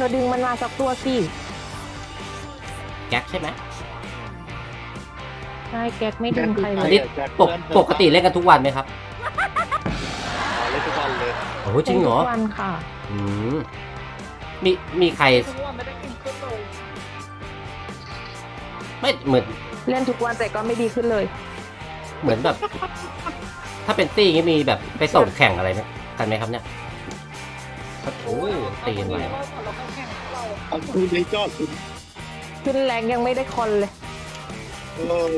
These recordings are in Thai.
ธอดึงมันมาสักตัวสิแก๊กใช่ไหมใช่แก๊กไม่ดึงใครเลอันย นี้ปกปกติเล่นกันทุกวันไหมครับอ๋อเล่นทุกวันเลยโอ้โหจริงเหรอทุกวันค่ะ อืมมีมีใครทุกวันไม่ได้กินขึ้นเลยไม่เหมือนเล่นทุกวันแต่ก็ไม่ดีขึ้นเลย เหมือนแบบ ถ้าเป็นตี้อย่างงี้มีแบบไปส่งแข่งอะไรไหมกันไหมครับเนี่ย โอ้ยตีกันไปเราเราก็แข่งเราเอาคุณในจอดคุณขึ้นแรงยังไม่ได้คอนเลย เออ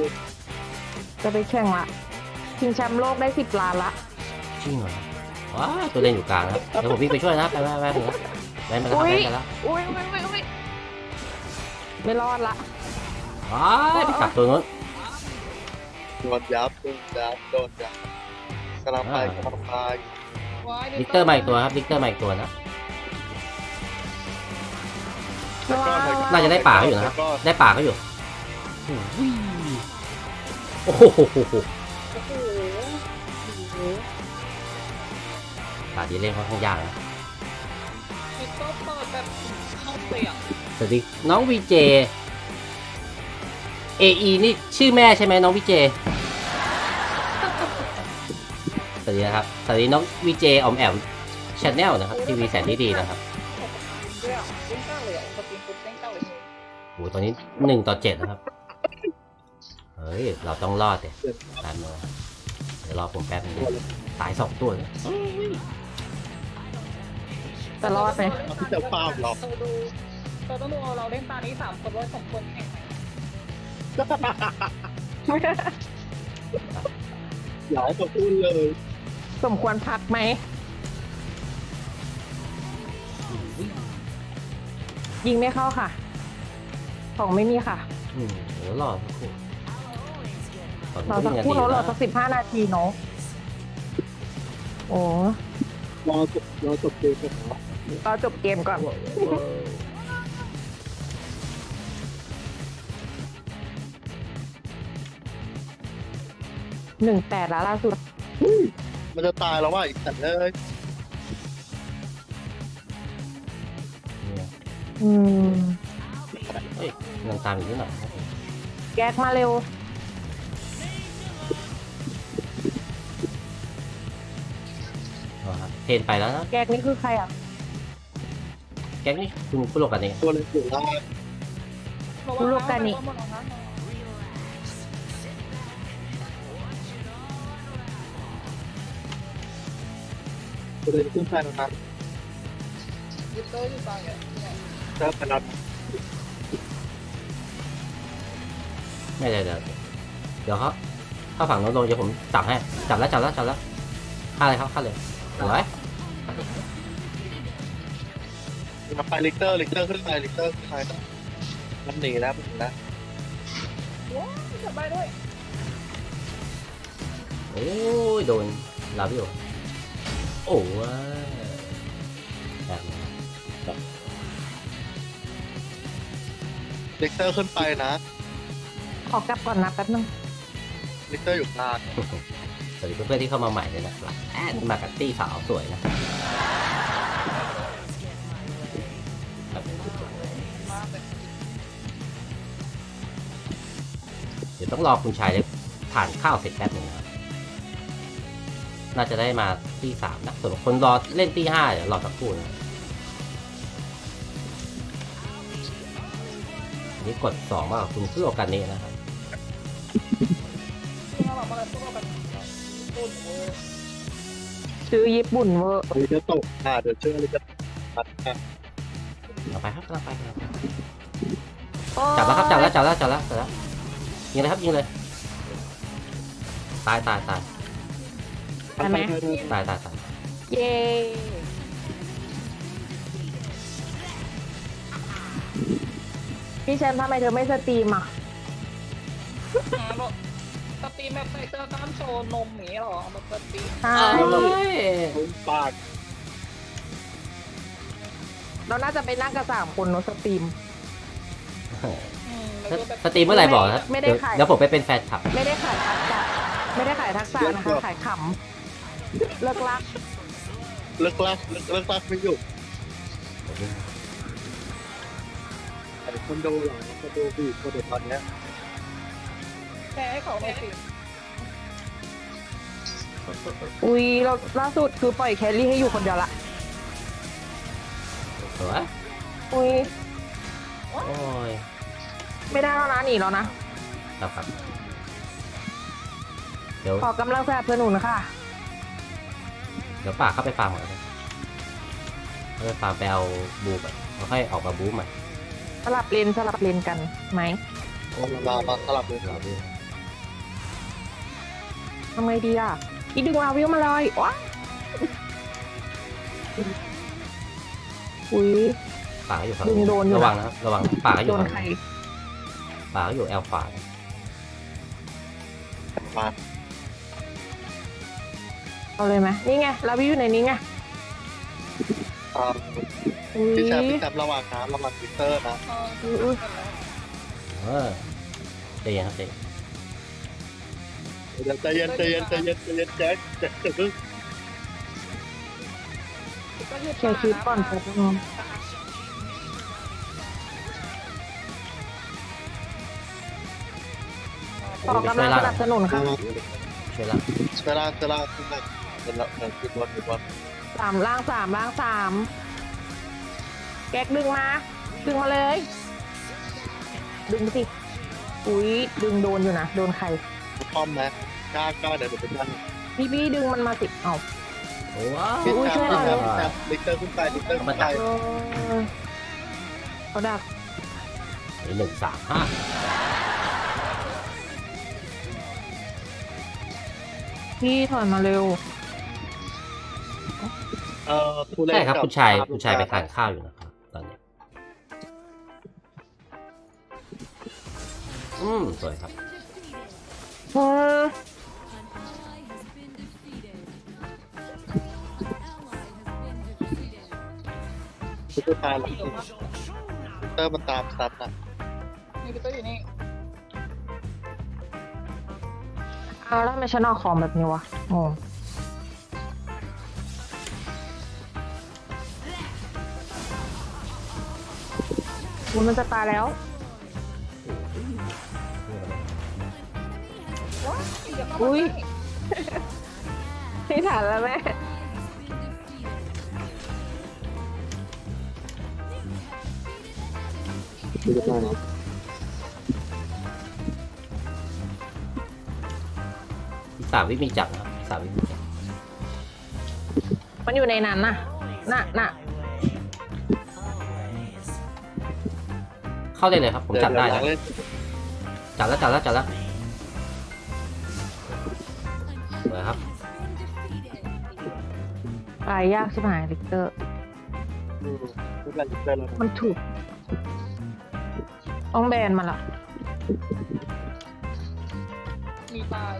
จะไปแข่งละชิงแชมป์โลกได้สิบล้านละ จริงเหรอว้าวตัวเล่นอยู่กลางนะครับเดี๋ยวผมวิ่งไปช่วยนะไปไปไปไปไปมาแล้วครับไปมาแล้วอุ้ยอุ้ยอุ้ยอุ้ยไม่รอดละว้ายไปจับตัวนู้นโดนยับโดนยับโดนยับกำลังไปกำลังไป ลิกเตอร์มาอีกตัวครับลิกเตอร์มาอีกตัวนะแล้วก็น่าจะได้ป่าเขาอยู่นะครับแล้วก็ได้ป่าเขาอยู่โอ้โหโอ้โหโอ้โหป่าที่เล่นค่อนข้างยากนะคือก็เปิดแบบเข้าเปลี่ยนสวัสดีน้องวีเจเอนี่ชื่อแม่ใช่ไหมน้องวีเจ สวัสดีนะครับ สวัสดีน้องวีเจออมแอมชาแนลนะครับทีวีแสนดีๆนะครับด้วยอะเล่นก้าวเลยอะสปริงปุ๊บเล่นก้าวเลยโอ้โหตอนนี้หนึ่งต่อเจ็ดนะครับ เฮ้ย เราต้องรอดเดี๋ยวตามมาเดี๋ยวรอผมแป๊บนึงตายสองตัวเลยจะรอดไหมเอาที่จะฟาร์มเราเราดูเราต้องดูเราเล่นตานี้สามคนว่าสองคนแข่งไหนหลายตัวพูดเลย สมควรพักไหม ยิงไม่เข้าค่ะ ของไม่มีค่ะ อืมเดี๋ยวรอสักครู่ตอนรอสักนี้ครู่นาเนาะทีรอสักสิบห้านาทีเนาะโอ้รอจบรอจบเกมกันนะรอจบเกมก่อน หนึ่งแปดแล้วล่าสุด มันจะตายแล้วว่าอีกแต่เลยเนี่ยอืมเฮ้ยยังตามอีกนิดหน่อยแก๊กมาเร็วเอาครับเทรนไปแล้วนะแก๊กนี่คือใครอะแก๊งนี่คุณผู้โลกกันเองตัวเลยอยู่ล่างลูกกันนี่ตัว เลยขึ้นแฟนนะครับยูเตอร์อยู่กลางเนี่ยเจ้าพนันไม่ได้เดี๋ยวเดี๋ยวเขาถ้าฝั่งโน้นลงเดี๋ยวผมจับให้จับแล้วจับแล้วจับแล้วฆ่าเลยครับฆ่าเลยสวยมาไปลิกเตอร์ลิกเตอร์ขึ้นไปลิกเตอร์ขึ้นไปมันหนีแล้วมันหนีแล้วว้าวจับได้ด้วยโอ้ยโดนลาวิโอ โอ้ว้าแบบนี้ลิกเตอร์ขึ้นไปนะ ขอกลับก่อนนะแป๊บนึงลิกเตอร์อยู่กลางสวัสดีเพื่อนๆที่เข้ามาใหม่เลยนะครับแอดมากับตี้สาวสวยนะมากเลยเดี๋ยวต้องรอคุณชายได้ทานข้าวเสร็จแป๊บหนึง นะครับน่าจะได้มาตีสามนะส่วนคนรอเล่นตีห้าเดี๋ยวรอสักครู่นะอันนี่กดสองมากับคุณเพื่อโอกาสนี้นะครับพวกเรามาพวกเราแบบต้นเวอร์ชื่อญี่ปุ่นเวอร์ลิกเตอร์ตกอ่าเดี๋ยวเชื่อลิกเตอร์ปัดอะเอาไปครับกำลังไปกำลังไปจับแล้วครับจับแล้วจับแล้วจับแล้วจับแล้วยิงเลยครับยิงเลย ตายตายตาย ได้ไหม ตายตายตายเย้พี่แชมป์ทำไมเธอไม่สตรีมอะหาแบบสตรีมแบบใส่เสื้อกล้ามโชว์นมอย่างนี้หรอแบบสตรีมใช่ลุ้นปากเราน่าจะไปนั่งกันสามคนเนอะสตรีม อืมแล้วสก็แบบสตรีมเมื่อไหร่บอกนะไม่ได้เดี๋ยวขาย เดี๋ยวผมไปเป็นแฟนคลับ ไม่ได้ขายทักษะ ไม่ได้ขายทักษะนะคะ ขายขำ เลิกลักเลิกลักเลิกเลิกลักไม่หยุดคนโดเหรอคนโดบีบคนโดตอนเนี้ยแพ้ให้เขาหน่อยสิอุ้ยเราล่าสุดคือปล่อยแครี่ให้อยู่คนเดียวละสวยอุ้ยโอ้ยไม่ได้แล้วนะหนีแล้วนะครับครับเดี๋ยวขอกำลังสนับสนุนค่ะ เดี๋ยวป่าเข้าไปฟาร์มก่อนนะเข้าไปฟาร์มไปเอาบูไปแล้วค่อยออกมาบูใหม่สลับเลนสลับเลนกันไหมมามาสลับเลยเราดูทำไงดีอะอีดึงลาวิวมาเลยว้าอุ้ย ป่าก็อยู่ฝั่งดึงโดนอยู่นะระวังนะครับระวังนะป่าก็อโดยู่นฝั่งใครป่าก็อยู่แอลขวานะมา เอาเลยไหมนี่ไงลาวิวอยู่ในนี้ไงอ่าอุ้ยพี่แชมป์พี่แชมป์ระวังนะระวังลิกเตอร์นะเอออุ้ยเออใจเย็นครับใจเย็นใจเย็นใจเย็นใจเย็นใจเย็นแจ็คแจ็คเพิ่งเชียร์คลิปก่อนแป๊บนึงขอกำลังสนับสนุนค่ะช่วยล่างเวลาเวลาขึ้นมา เป็นละเป็นขึ้นวันขึ้นวันสามล่างสามล่างสามแก๊กดึงมา ดึงมาเลย ดึงสิอุ้ยดึงโดนอยู่นะ โดนใครป้อมนะกล้ากล้าเดี๋ยวเดี๋ยวเป็นยังพี่พี่ดึงมันมาสิเอาโอ้ว้าวพี่อุ้ยแชมป์ช่พี่วยแชหน่อยมป์พี่แชมป์ลิกเตอร์ขึ้นไปลิกเตอร์ขึ้นไปเออเขาดักหนึ่งสามห้าพี่ถอยมาเร็วเอ่อผู้เล่นใช่ครับ กัคุณชายคุณชายไปทานข้าวอยู่นะครับตอนนี้ อืมสวยครับเออผู้ชายลิกเตอร์มันตามซัดนะนี่พี่เต้ยอยู่นี่เอาแล้วทำไมฉันเอาของแบบนี้วะงง มันจะตายแล้วว้ายเดี๋ยวเข้าอุ๊มายใกล้ที่ฐานแล้วแม่ที่สามวิมีจับนะครับที่สามวิมีจับมันอยู่ในนั้นน่ะ น่ะน่ะ เข้าได้เลยครับ ผมจับได้เยวแล้วเยวเล่นจับแล้วจับแล้วจับแล้วสวยครับตายยากใช่ไหมลิกเตอร์อืมผู้เล่นลิกเตอร์แล้วนะมันถูกต้องแบนมันละมีตาย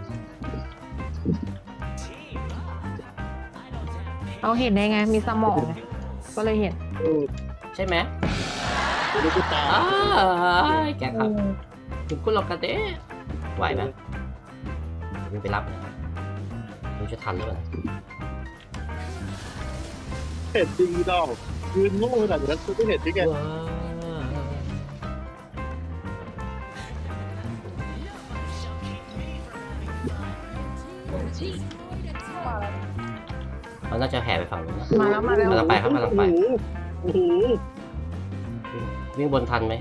เอาเห็นได้ไง มีสมองไงก็เลยเห็นเออใช่ไหม ดูดูตาอ้ายแกครับคุณกุลกาเดะไหวไหมวิ่งไปรับนะครับดูจะทันหรือเปล่าเห็นดีดอกยืนโง่ขนาดนั้นคุณไม่เห็นได้ไงมาแล้วเขาน่าจะแห่ไปฝั่งนู้นนะมาแล้วมาแล้วกำลังไปครับกำลังไปโอ้โห วิ่งบนทันไหม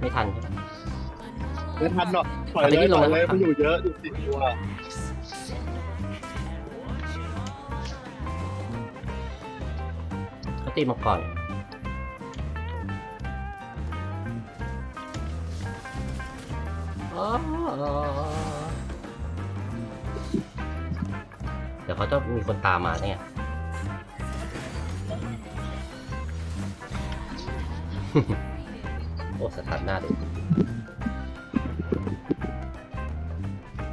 ไม่ทันใช่ไหม ไม่ทันหรอกปล่อยอันนี้เลยที่ลปงล่อยนะเลยมันอยู่เยอะอยู่สิบตัวเขาตีมาก่อนอ๋อเดี๋ยวเขาจะมีคนตามมาเนี่ย โอ้สถานหน้าดู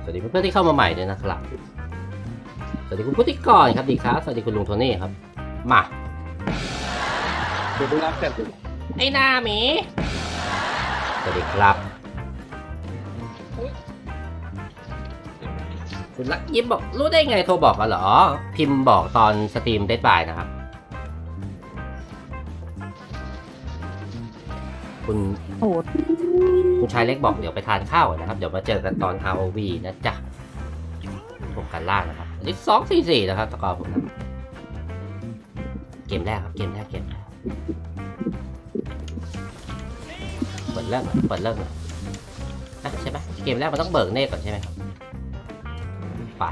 สวัสดีเพื่อนๆที่เข้ามาใหม่ด้วยนะครับ สวัสดีคุณพุทธิกรครับดีครับ สวัสดีคุณลุงโทนี่ครับ มาเดี๋ยวไปรับแข่งไอ้หน้าหมี สวัสดีครับอุ๊ยคุณลักยิ้มบอกรู้ได้ไงโทรบอกกันเหรอ พิมพ์บอกตอนสตรีมเดดบายนะครับ คุณโอ้โหคุณชายเล็กบอกเดี๋ยวไปทานข้าวนะครับ เดี๋ยวมาเจอกันตอน ROV นะจ๊ะผมกันล่างนะครับอันนี้สองสี่สี่นะครับสกอร์ผมนะเกมแรกครับ เกมแรกเกมแรกเปิดเริ่มก่อนเปิดเริ่มก่อนนะใช่ไหมเกมแรกมันต้องเบิกเนตก่อนใช่ไหมครับไป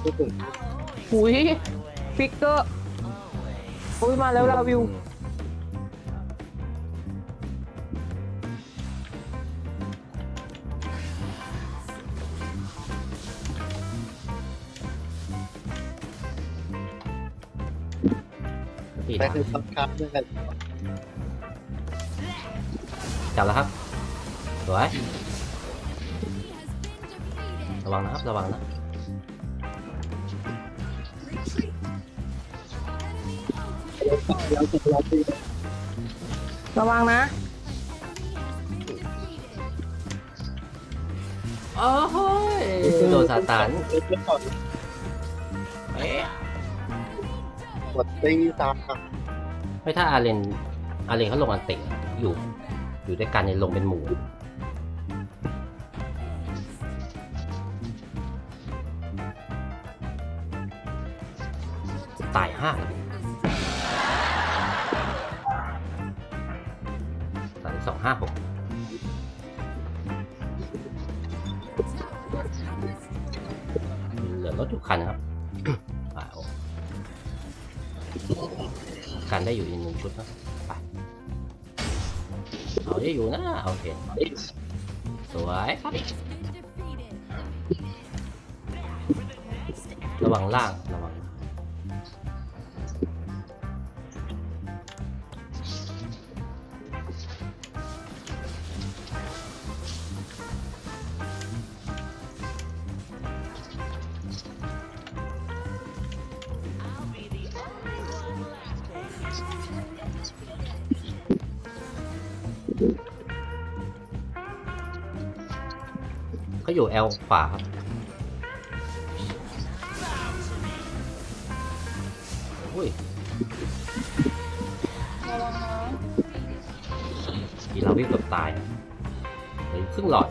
พูดถึงหุยฟิกเกอร์อุ้ยมาแล้วลาวิว ตีแต่ดาวคือสำคัญด้วยกันจับแล้วครับ สวย ระวังนะครับ ระวังนะแล้วจะเราตีระวังนะ โอ้โหโดนซาตานเล่นก่อนเอ๊ะก ดตีตามไม่ถ้าอาเลนอาเลนเขาลงอันติอยู่ อยู่ด้วยกันในลงเป็นหมู่ตายห้าแล้วตายสองห้าหกเหลือรถอยู่คันครับ กันได้อยู่อีกหนึ่งชุดนะไปเอาได้อยู่นะโอเคสวยครับระวังล่าง เขาอยู่ L ขวาครับอุ้ยระวังนะกีเราวิ่งเกือบตายเหลือครึ่งหลอด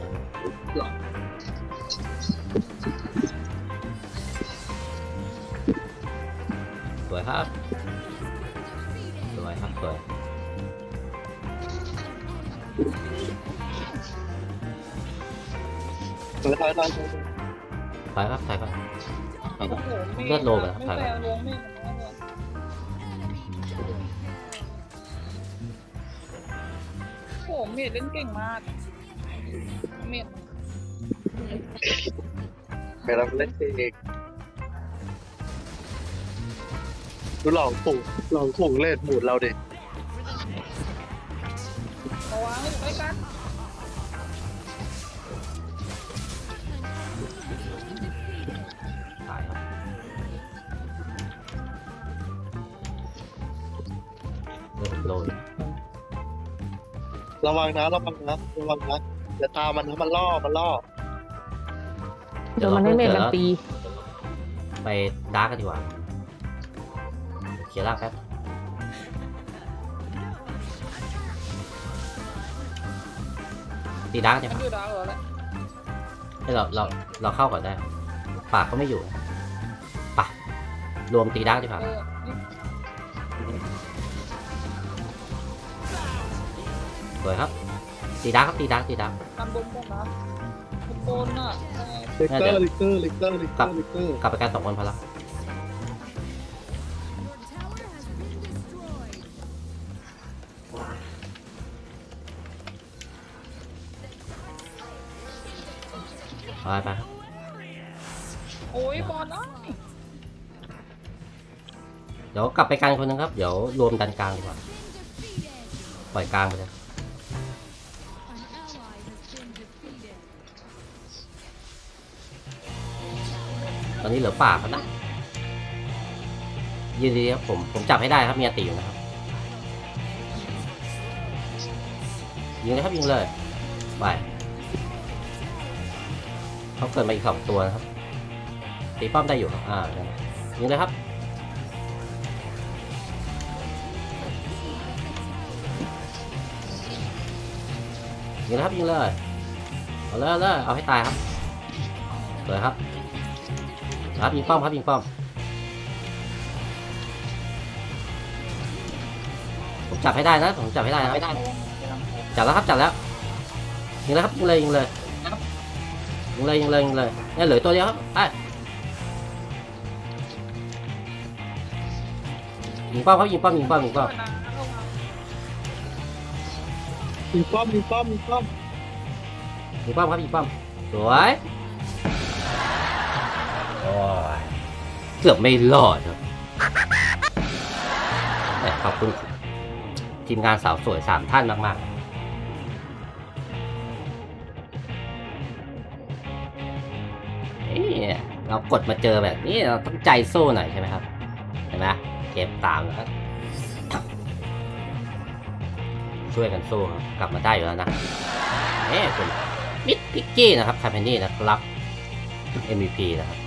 สวยครับ สวยครับสวย เปิดท้ายตอนไปครับไปครับ เลือดโลไปครับไม่ถ่ายแปไปลลงไม่โอ้โหเมดเล่นเก่งมาก เมดไปเราเล่นเองดูหลองถุงหลองถุงเลดหมุดเราดิระวังอยู่ใกล้กัน ระวังนะระวังนะระวังนะอย่าตามมันนะมันล่อมันล่อเดี๋ยวมันให้เมดมันตี ไปดาร์กกันดีกว่าเคลียร์ล่างแป๊บตีดาร์กใช่ไหมมันอยู่ดาวเหรอแหละให้เราเราเราเข้าก่อนได้ ปากก็ไม่อยู่ปะรวมตีดาร์กดีกว่า เออ สวยครับตีดาร์กครับตีดาร์กตีดาร์กกันบนบนนะบนบนน่ะเลิกเตอร์ลิกเตอร์ลิกเตอร์ลิกเตอร์ลิกเตอร์กลับไปกันสองคนพอละไปไปครับโอ้ยบอลนะเดี๋ยวกลับไปกลางคนนึงครับ เดี๋ยวรวมดันกลางดีกว่า ปล่อยกลางไปเลย อนนี้เหลือป่าครับนะยืนดีครับผม ผมจับให้ได้ครับมีอติอยู่นะครับ ยิงเลยครับยิงเลยไปเขาเกิดมาอีกสองตัวนะครับ ตีป้อมได้อยู่ครับอ่ายิงเลยครับยิงเลยครับยิงเลย เอาเลยเอาเลยเอาให้ตายครับสวยครับ ครับยิงป้อมครับยิงป้อมผมจับให้ได้นะผมจับให้ได้นะจับแล้วครับจับแล้วยิงเลยครับยิงเลยยิงเลยยิงเลยยิงเลยยิงเลยเนี่ยเหลือตัวเดียวครับไปยิงป้อมครับยิงป้อมยิงป้อมยิงป้อมมีป้อมมีป้อมมีป้อมยิงป้อมครับยิงป้อมสวยโอ้ ยเกือบไม่รอดครับแต่ขอบคุณทีมงานสาวสวยสามท่านมากๆเอ๊ะเรากดมาเจอแบบนี้เราต้องใจสู้หน่อยใช่ไหมครับ เห็นไหมเก็บตามแล้วก็ช่วยกันสู้ครับกลับมาได้อยู่แล้วนะเอ๊ะคุณมิดพิกกี้นะครับคาเพนนี่นะครับ MVP นะครับ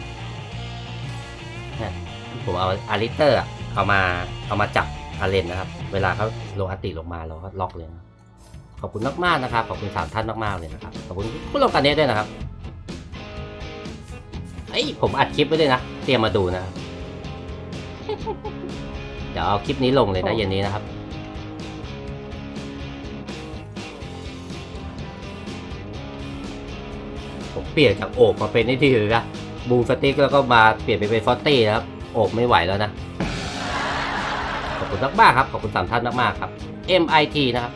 ผมเอาอาริเตอร์อะเอามาเอามาจับอาเลนนะครับ เวลาเขาลงอัติลงมาเราก็ล็อกเลยนะขอบคุณมากๆนะครับ ขอบคุณสามท่านมากๆเลยนะครับขอบคุณผู้ลงการเนตด้วยนะครับเอ้ยผมอัดคลิปไว้ด้วยนะ เตรียมมาดูนะครับเดี๋ยวเอาคลิปนี้ลงเลยนะเย็นนี้นะครับผมเปลี่ยนจากโอบมาเป็นนี่ที่คือนะบูมสติ๊กแล้วก็มาเปลี่ยนไปเป็นฟอตตี้นะครับ โอบไม่ไหวแล้วนะ ขอบคุณมากๆครับ ขอบคุณสามท่านมากๆครับ MIT นะครับ